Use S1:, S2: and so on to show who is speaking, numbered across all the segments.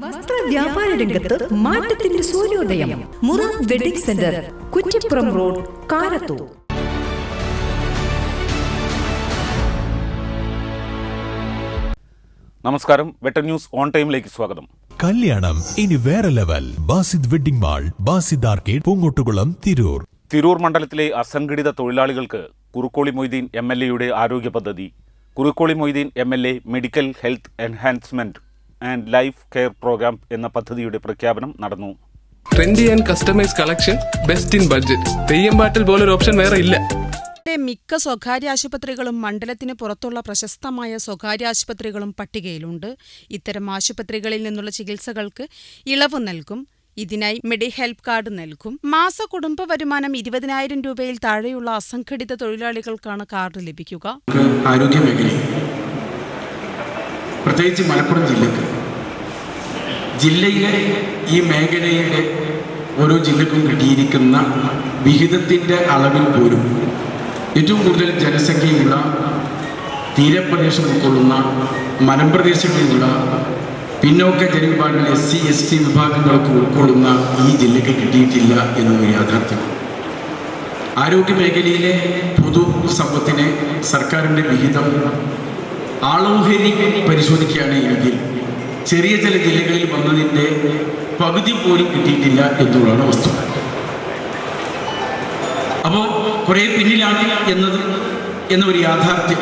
S1: വസ്ത്ര വ്യാപാര രംഗത്ത് മാറ്റത്തിന്റെ സൂര്യോദയം. Mura wedding centre Kuttippuram road Karathur.
S2: നമസ്കാരം. വെട്ടർ ന്യൂസ് ഓൺ ടൈമിലേക്ക് സ്വാഗതം.
S3: കല്യാണം ഇനി വേറെ level. Basid wedding mall Basid arcade Poongottukulam Tirur.
S2: Tirur മണ്ഡലത്തിലെ അസംഘടിത തൊഴിലാളികൾക്ക് കുറുക്കോളി മൊയ്തീൻ എം എൽ എയുടെ ആരോഗ്യ പദ്ധതി. Kurukkoli Moideen M L A medical health enhancement. And life care program എന്ന പദ്ധതിയുടെ പ്രഖ്യാപനം നടന്നു.
S4: Trendy and customise collection best in budget. Theyyam പാട്ടിൽ പോലൊരു ഓപ്ഷൻ വേറെ ഇല്ല.
S5: മിക്ക സ്വകാര്യ ആശുപത്രികളും മണ്ഡലത്തിന് പുറത്തുള്ള പ്രശസ്തമായ സ്വകാര്യ ആശുപത്രികളും പട്ടികയിലുണ്ട്. ഇത്തരം ആശുപത്രികളിൽ നിന്നുള്ള ചികിത്സകൾക്ക് ഇളവ് നൽകും. ഇതിനായി മെഡി ഹെൽപ്പ് കാർഡ് നൽകും. മാസ കുടുംബ വരുമാനം ഇരുപതിനായിരം രൂപയിൽ താഴെയുള്ള അസംഘടിത തൊഴിലാളികൾക്കാണ് കാർഡ് ലഭിക്കുക.
S6: ആരോഗ്യ മേഖലയിൽ പ്രത്യേകിച്ച് മലപ്പുറം ജില്ലക്ക്. ജില്ലയിലെ ഈ മേഖലയുടെ ഓരോ ജില്ലക്കും കിട്ടിയിരിക്കുന്ന വിഹിതത്തിന്റെ അളവിൽ പോലും ഏറ്റവും കൂടുതൽ ജനസംഖ്യയുള്ള തീരപ്രദേശം ഉൾക്കൊള്ളുന്ന മലമ്പ്രദേശങ്ങളിലുള്ള പിന്നോക്ക ജനവിഭാഗങ്ങൾ എസ് സി എസ് ടി വിഭാഗങ്ങളൊക്കെ ഉൾക്കൊള്ളുന്ന ഈ ജില്ലയ്ക്ക് കിട്ടിയിട്ടില്ല എന്നൊരു യാഥാർത്ഥ്യമാണ് ആരോഗ്യ മേഖലയിലെ പൊതു സമ്പത്തിനെ സർക്കാരിന്റെ വിഹിതം ആളോഹരി പരിശോധിക്കുകയാണ് എങ്കിൽ ചെറിയ ചില ജില്ലകളിൽ വന്നതിന്റെ പകുതി പോലും കിട്ടിയിട്ടില്ല എന്നുള്ളതാണ് വസ്തുത. അപ്പോൾ കുറേ പിന്നിലാണ് എന്നത് എന്നൊരു യാഥാർത്ഥ്യം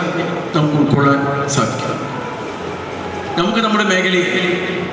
S6: നമുക്ക് ഉൾക്കൊള്ളാൻ സാധിക്കും. നമുക്ക് നമ്മുടെ മേഖലയിൽ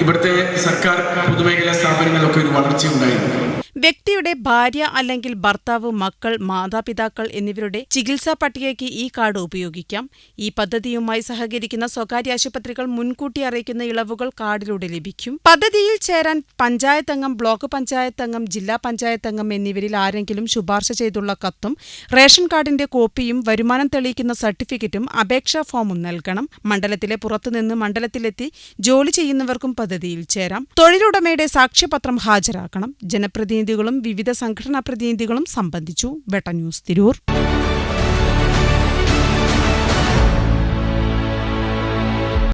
S6: ഇവിടുത്തെ സർക്കാർ പൊതുമേഖലാ സ്ഥാപനങ്ങളിലൊക്കെ ഒരു വളർച്ച ഉണ്ടായിരുന്നു
S5: വ്യക്തിയുടെ ഭാര്യ അല്ലെങ്കിൽ ഭർത്താവ് മക്കൾ മാതാപിതാക്കൾ എന്നിവരുടെ ചികിത്സാ പട്ടികയ്ക്ക് ഈ കാർഡ് ഉപയോഗിക്കാം. ഈ പദ്ധതിയുമായി സഹകരിക്കുന്ന സ്വകാര്യ ആശുപത്രികൾ മുൻകൂട്ടി അറിയിക്കുന്ന ഇളവുകൾ കാർഡിലൂടെ ലഭിക്കും. പദ്ധതിയിൽ ചേരാൻ പഞ്ചായത്ത് അംഗം ബ്ലോക്ക് പഞ്ചായത്ത് അംഗം ജില്ലാ പഞ്ചായത്ത് അംഗം എന്നിവരിൽ ആരെങ്കിലും ശുപാർശ ചെയ്തുള്ള കത്തും റേഷൻ കാർഡിന്റെ കോപ്പിയും വരുമാനം തെളിയിക്കുന്ന സർട്ടിഫിക്കറ്റും അപേക്ഷാ ഫോമും നൽകണം. മണ്ഡലത്തിലെ പുറത്തുനിന്ന് മണ്ഡലത്തിലെത്തി ജോലി ചെയ്യുന്നവർക്കും പദ്ധതിയിൽ ചേരാം. തൊഴിലുടമയുടെ സാക്ഷ്യപത്രം ഹാജരാക്കണം. ജനപ്രതിനിധികളും വിവിധ സംഘടനാ പ്രതിനിധികളും സംബന്ധിച്ചു. വെട്ടന്യൂസ് തിരൂർ.